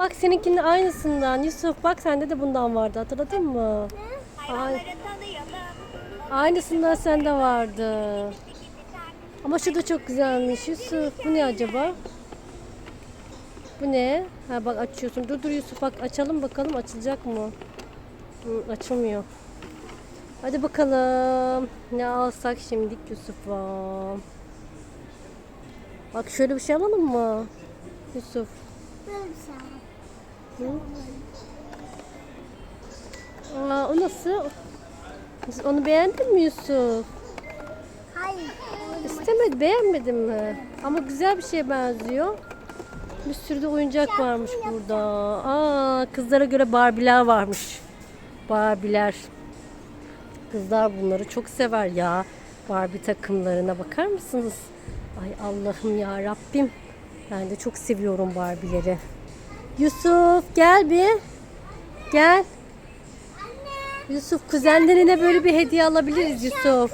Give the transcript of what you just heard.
Bak seninkinin aynısından. Yusuf bak sende de bundan vardı. Hatırladın mı? Tanıyalım. Aynısından sende vardı. Ama şu da çok güzelmiş Yusuf. Bu ne acaba? Bu ne? Ha bak açıyorsun. Dur dur Yusuf bak açalım bakalım açılacak mı? Hı, açılmıyor. Hadi bakalım. Ne alsak şimdilik Yusuf'a? Bak şöyle bir şey alalım mı? Yusuf. Böyle bir şey. Hı? Aa, o nasıl? Onu beğendin mi Yusuf? Hayır. İstemedi, beğenmedin mi? Ama güzel bir şeye benziyor. Bir sürü de oyuncak varmış burada. Aa, kızlara göre Barbie'ler varmış. Barbie'ler. Kızlar bunları çok sever ya. Barbie takımlarına bakar mısınız? Ay Allah'ım ya Rabbim. Ben de çok seviyorum Barbie'leri. Yusuf gel bir. Gel. Yusuf kuzenlerine böyle bir hediye alabiliriz Yusuf.